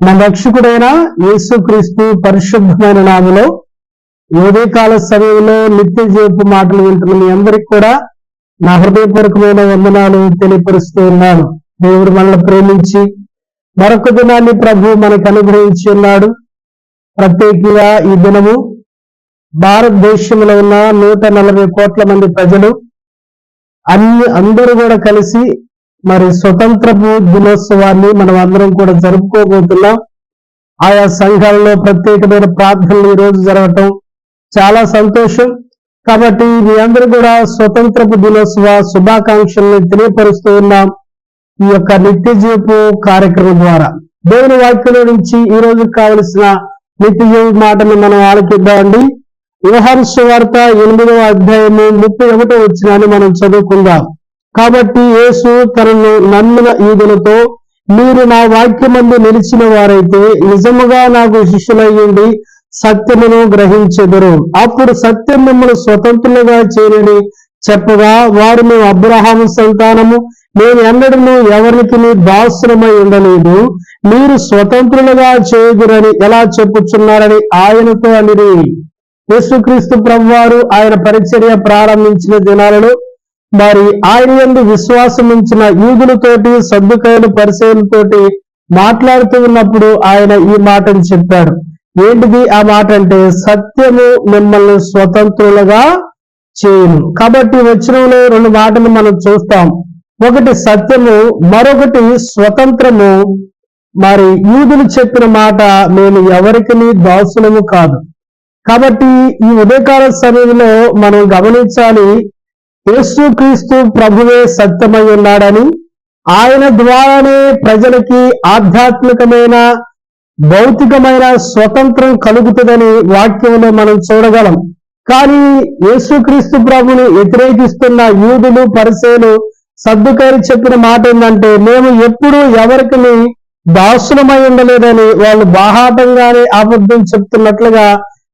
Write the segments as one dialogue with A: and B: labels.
A: మన రక్షకుడైన యేసుక్రీస్తు పరిశుద్ధమైన నామలో కాల సమయంలో నిత్య జీవపు మాటలు వింటున్న మీ అందరికి కూడా నా హృదయపూర్వకమైన వందనాలు తెలియపరుస్తూ ఉన్నాను. దేవుడు మనల్ని ప్రేమించి మరొక దినాన్ని ప్రభు మనకు అనుగ్రహించి ఉన్నాడు. ప్రత్యేకంగా ఈ దినము భారతదేశంలో ఉన్న నూట నలభై కోట్ల మంది ప్రజలు అన్ని అందరూ కూడా కలిసి మరి స్వతంత్రపు దినోత్సవాన్ని మనం అందరం కూడా జరుపుకోబోతున్నాం. ఆయా సంఘాలలో ప్రత్యేకమైన ప్రార్థనలు ఈ రోజు జరగటం చాలా సంతోషం. కాబట్టి మీ అందరూ కూడా స్వతంత్రపు దినోత్సవ శుభాకాంక్షలను తెలియపరుస్తూ ఉన్నాం ఈ యొక్క నిత్య జీవపు కార్యక్రమం ద్వారా. దేవుని వాక్యంలో నుంచి ఈ రోజు కావలసిన నిత్య జీవ మాటను మనం ఆలకిద్దామండి. వ్యవహార వార్త ఎనిమిదవ అధ్యాయము ముప్పై ఒకటో వచ్చినాన్ని మనం చదువుకుందాం. కాబట్టి యేసు తనను నమ్మిన ఈదులతో మీరు నా వాక్యమందు నిలిచిన వారైతే నిజముగా నాకు శిష్యులయ్యండి సత్యమును గ్రహించెదరు. అప్పుడు సత్యం మిమ్మల్ని స్వతంత్రులుగా చేరని చెప్పగా వారు మేము అబ్రహాము సంతానము మేము ఎన్నడను ఎవరికి దాసులమై ఉండలేదు. మీరు స్వతంత్రులుగా చేయదురని ఎలా చెప్పుచున్నారని ఆయనతో అనిరి. యేసుక్రీస్తు ప్రభువారు ఆయన పరిచర్య ప్రారంభించిన దినాలలో మరి ఆయన ఎందు విశ్వాసం ఉంచిన యూదులతోటి సర్దుకాయలు పరిశీలనతోటి మాట్లాడుతూ ఉన్నప్పుడు ఆయన ఈ మాటను చెప్పాడు. ఏంటిది ఆ మాట అంటే సత్యము మిమ్మల్ని స్వతంత్రులుగా చేయను. కాబట్టి వచ్చినంలో రెండు మాటలు మనం చూస్తాం. ఒకటి సత్యము మరొకటి స్వతంత్రము. మరి యూదులు చెప్పిన మాట నేను ఎవరికి దాసులము కాదు. కాబట్టి ఈ ఉదయకాల సమయంలో మనం గమనించాలి యేసుక్రీస్తు ప్రభువే సత్యమై ఉన్నాడని ఆయన ద్వారానే ప్రజలకి ఆధ్యాత్మికమైన భౌతికమైన స్వతంత్రం కలుగుతుందని వాక్యంలో మనం చూడగలం. కానీ యేసుక్రీస్తు ప్రభుని వ్యతిరేకిస్తున్న యూదులు పరిసేలు సర్దుకారు చెప్పిన మాట ఏంటంటే మేము ఎప్పుడూ ఎవరికి దాసులమై ఉండలేదని వాళ్ళు బాహాటంగానే అబద్ధం చెప్తున్నట్లుగా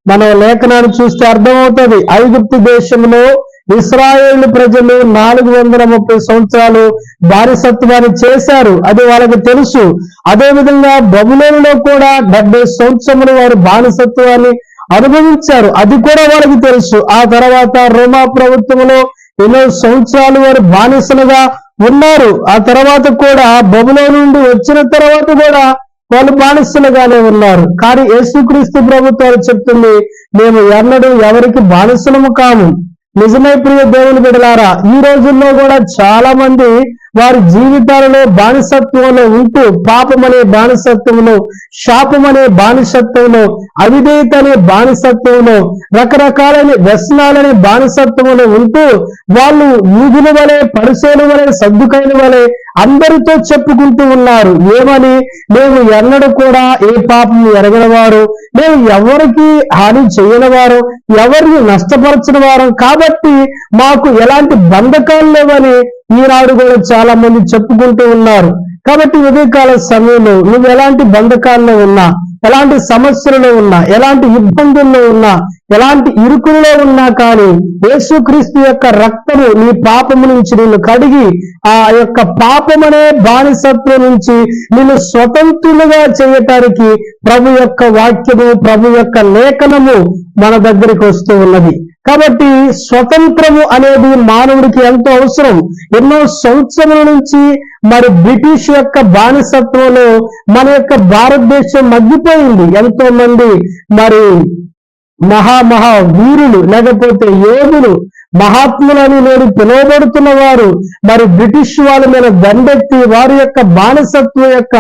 A: మనం లేఖనాన్ని చూస్తే అర్థమవుతుంది. ఐగుప్తు దేశంలో ఇస్రాయేల్ ప్రజలు నాలుగు వందల ముప్పై సంవత్సరాలు బానిసత్వాన్ని చేశారు. అది వాళ్ళకి తెలుసు. అదే విధంగా బబులోనులో కూడా డెబ్బై సంవత్సరములు వారు బానిసత్వాన్ని అనుభవించారు. అది కూడా వాళ్ళకి తెలుసు. ఆ తర్వాత రోమా ప్రభుత్వంలో ఎన్నో సంవత్సరాలు వారు బానిసలుగా ఉన్నారు. ఆ తర్వాత కూడా బబులో నుండి వచ్చిన తర్వాత కూడా వాళ్ళు బానిసలుగానే ఉన్నారు. కానీ యేసుక్రీస్తు ప్రభుత్వాలు చెప్తుంది మేము ఎన్నడూ ఎవరికి బానిసలము కాము. నిజమై ప్రియ దేవుని బిడలారా ఈ రోజుల్లో కూడా చాలా మంది వారి జీవితాలలో బానిసత్వంలో ఉంటూ పాపమనే బానిసత్వంలో శాపమనే బానిసత్వంలో అవిధేయత అనే బానిసత్వంలో రకరకాలైన వ్యసనాలనే బానిసత్వంలో ఉంటూ వాళ్ళు యూదుల వలె పరిశీల వలె సర్దుకైన వలె అందరితో చెప్పుకుంటూ ఉన్నారు. ఏమని? మేము ఎన్నడూ కూడా ఏ పాపం ఎరగనవారు. మేము ఎవరికి హాని చేయనివారు. ఎవరిని నష్టపరచిన వారు కాబట్టి మాకు ఎలాంటి బంధకాలు లేవని ఈనాడు కూడా చాలా మంది చెప్పుకుంటూ ఉన్నారు. కాబట్టి ఉదయకాల సమయంలో నువ్వు ఎలాంటి బంధకాల్లో ఉన్నా ఎలాంటి సమస్యలలో ఉన్నా ఎలాంటి ఇబ్బందుల్లో ఉన్నా ఎలాంటి ఇరుకుల్లో ఉన్నా కానీ యేసుక్రీస్తు యొక్క రక్తము నీ పాపము నుంచి నిన్ను కడిగి ఆ యొక్క పాపమనే బానిసత్వం నుంచి నిన్ను స్వతంత్రులుగా చేయటానికి ప్రభు యొక్క వాక్యము ప్రభు యొక్క లేఖనము మన దగ్గరికి వస్తూ ఉన్నది. కాబట్టి స్వతంత్రము అనేది మానవుడికి ఎంతో అవసరం. ఎన్నో సంవత్సరాల నుంచి మరి బ్రిటిష్ యొక్క బానిసత్వంలో మన యొక్క భారతదేశం మగ్గిపోయింది. ఎంతో మంది మరి మహా మహా వీరులు లేకపోతే యోగులు మహాత్ములని నేను పిలువబడుతున్న వారు మరి బ్రిటిష్ వాళ్ళ మీద దండెత్తి వారి యొక్క బానిసత్వం యొక్క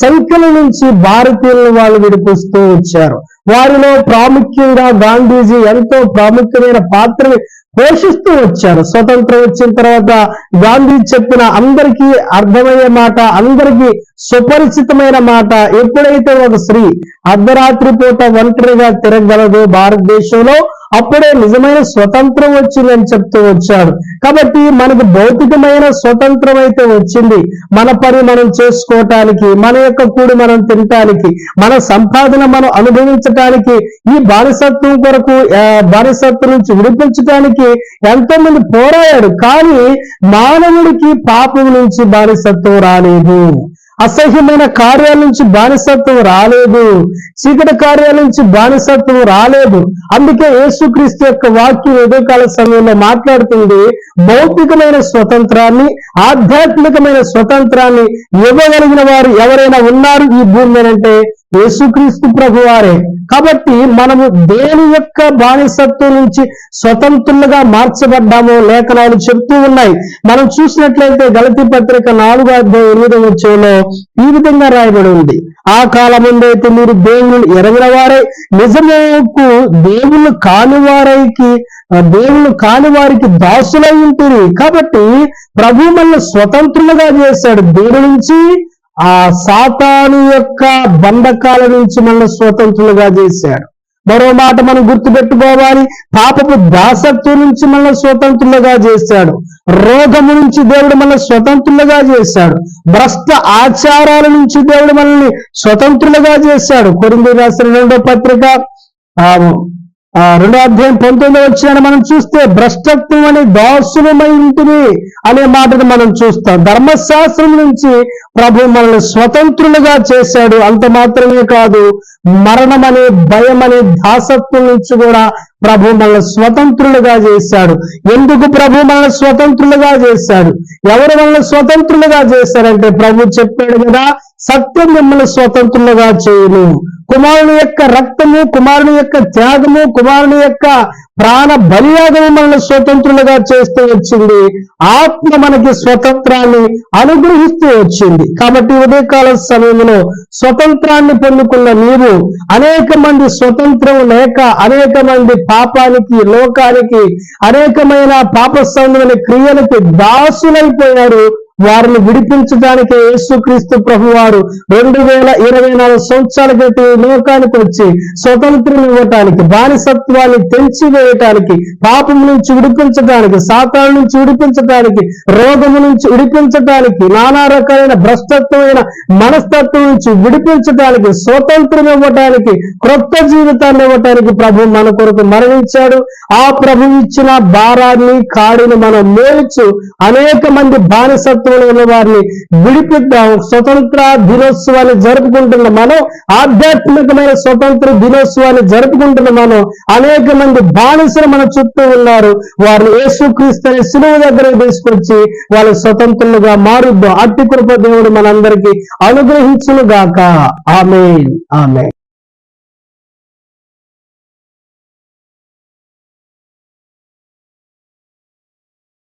A: సంఖ్యల నుంచి భారతీయులను వాళ్ళు విడిపిస్తూ వచ్చారు. వారిలో ప్రాముఖ్యంగా గాంధీజీ ఎంతో ప్రాముఖ్యమైన పాత్రని పోషిస్తూ వచ్చారు. స్వతంత్రం వచ్చిన తర్వాత గాంధీ చెప్పిన అందరికీ అర్థమయ్యే మాట అందరికీ సుపరిచితమైన మాట ఎప్పుడైతే ఒక స్త్రీ అర్ధరాత్రి పూట ఒంటరిగా తిరగలదు భారతదేశంలో అప్పుడే నిజమైన స్వతంత్రం వచ్చిందని చెప్తూ వచ్చాడు. కాబట్టి మనకు భౌతికమైన స్వతంత్రం అయితే వచ్చింది. మన పని మనం చేసుకోవటానికి మన యొక్క కూడి మనం తినటానికి మన సంపాదన మనం అనుభవించటానికి ఈ బానిసత్వం కొరకు బానిసత్వం నుంచి విడిపించటానికి ఎంతో మంది పోరాడాడు కానీ మానవుడికి పాపం నుంచి బానిసత్వం రాలేదు. అసహ్యమైన కార్యాల నుంచి బానిసత్వం రాలేదు. చీకటి కార్యాల నుంచి బానిసత్వం రాలేదు. అందుకే యేసుక్రీస్తు యొక్క వాక్యం ఉదయకాల సమయంలో మాట్లాడుతుంది. భౌతికమైన స్వతంత్రాన్ని ఆధ్యాత్మికమైన స్వతంత్రాన్ని ఇవ్వగలిగిన వారు ఎవరైనా ఉన్నారు ఈ భూమి అంటే యేసుక్రీస్తు ప్రభు వారే కాబట్టి మనము దేని యొక్క బానిసత్వం నుంచి స్వతంత్రులుగా మార్చబడ్డామో లేఖనాలు చెప్తూ ఉన్నాయి. మనం చూసినట్లయితే గలతి పత్రిక నాలుగో అధ్యాయం ఎనిమిదో వచ్చేలో ఈ విధంగా రాయబడి ఉంది. ఆ కాలం మీరు దేవుళ్ళు ఎరగిన వారే నిజమేకు దేవుళ్ళు కాని వారికి దేవుళ్ళు కాని వారికి దాసులై ఉంటుంది కాబట్టి ప్రభు మనల్ని స్వతంత్రులుగా చేశాడు. దేని నుంచి ఆ సాతాను యొక్క బంధకాల నుంచి మనల్ని స్వతంత్రులుగా చేశాడు. మరో మాట మనం గుర్తుపెట్టుకోవాలి. పాపపు దాసత్వం నుంచి మనల్ని స్వతంత్రులుగా చేశాడు. రోగము నుంచి దేవుడు మనల్ని స్వతంత్రులుగా చేశాడు. భ్రష్ట ఆచారాల నుంచి దేవుడు మనల్ని స్వతంత్రులుగా చేశాడు. కొరింది రాసిన రెండో పత్రిక ఆ రెండో అధ్యాయం పంతొమ్మిది వచ్చిన మనం చూస్తే భ్రష్టత్వం అనే దాసులమై ఉంటుంది అనే మాటను మనం చూస్తాం. ధర్మశాస్త్రం నుంచి ప్రభు మనల్ని స్వతంత్రులుగా చేశాడు. అంత మాత్రమే కాదు మరణం అనే భయం అనే దాసత్వం నుంచి కూడా ప్రభు మనల్ని స్వతంత్రులుగా చేశాడు. ఎందుకు ప్రభు మనల్ని స్వతంత్రులుగా చేశాడు? ఎవరు మనల్ని స్వతంత్రులుగా చేశారంటే ప్రభు చెప్పాడు కదా సత్యం మిమ్మల్ని స్వతంత్రులుగా చేయను. కుమారుని యొక్క రక్తము కుమారుని యొక్క త్యాగము కుమారుని యొక్క ప్రాణ బలియాగము మనల్ని స్వతంత్రులుగా చేస్తూ వచ్చింది. ఆత్మ మనకి స్వతంత్రాన్ని అనుగ్రహిస్తూ వచ్చింది. కాబట్టి ఉదయకాల సమయంలో స్వతంత్రాన్ని పొందుకున్న నీవు అనేక మంది స్వతంత్రం లేక అనేక మంది పాపానికి లోకానికి అనేకమైన పాప సంబంధమైన క్రియలకి దాసులైపోయారు. వారిని విడిపించడానికి యేసుక్రీస్తు ప్రభు వారు రెండు వేల ఇరవై నాలుగు సంవత్సరాల క్రితం ఈ లోకానికి వచ్చి స్వతంత్రం ఇవ్వటానికి బానిసత్వాన్ని తెంచివేయటానికి పాపం నుంచి విడిపించడానికి సాతాను నుంచి విడిపించడానికి రోగము నుంచి విడిపించడానికి నానా రకాలైన భ్రష్టత్వమైన మనస్తత్వం నుంచి విడిపించడానికి స్వతంత్రం ఇవ్వటానికి క్రొత్త జీవితాన్ని ఇవ్వటానికి ప్రభు మన కొరకు మరణించాడు. ఆ ప్రభు ఇచ్చిన భారాన్ని కాడిని మనం మేల్చు అనేక మంది బానిసత్వం ఉన్న వారిని విడిపిద్దాం. స్వతంత్ర దినోత్సవాన్ని జరుపుకుంటున్న మనం ఆధ్యాత్మికమైన స్వతంత్ర దినోత్సవాన్ని జరుపుకుంటున్న మనం అనేక మంది బానిసలు మన చుట్టూ ఉన్నారు. వారిని యేసుక్రీస్తు సులువు దగ్గరకు దగ్గర తీసుకొచ్చి వాళ్ళ స్వతంత్రులుగా మారుద్దాం. అట్టి కృప దేవుడు మనందరికీ అనుగ్రహించును గాక ఆమె ఆమె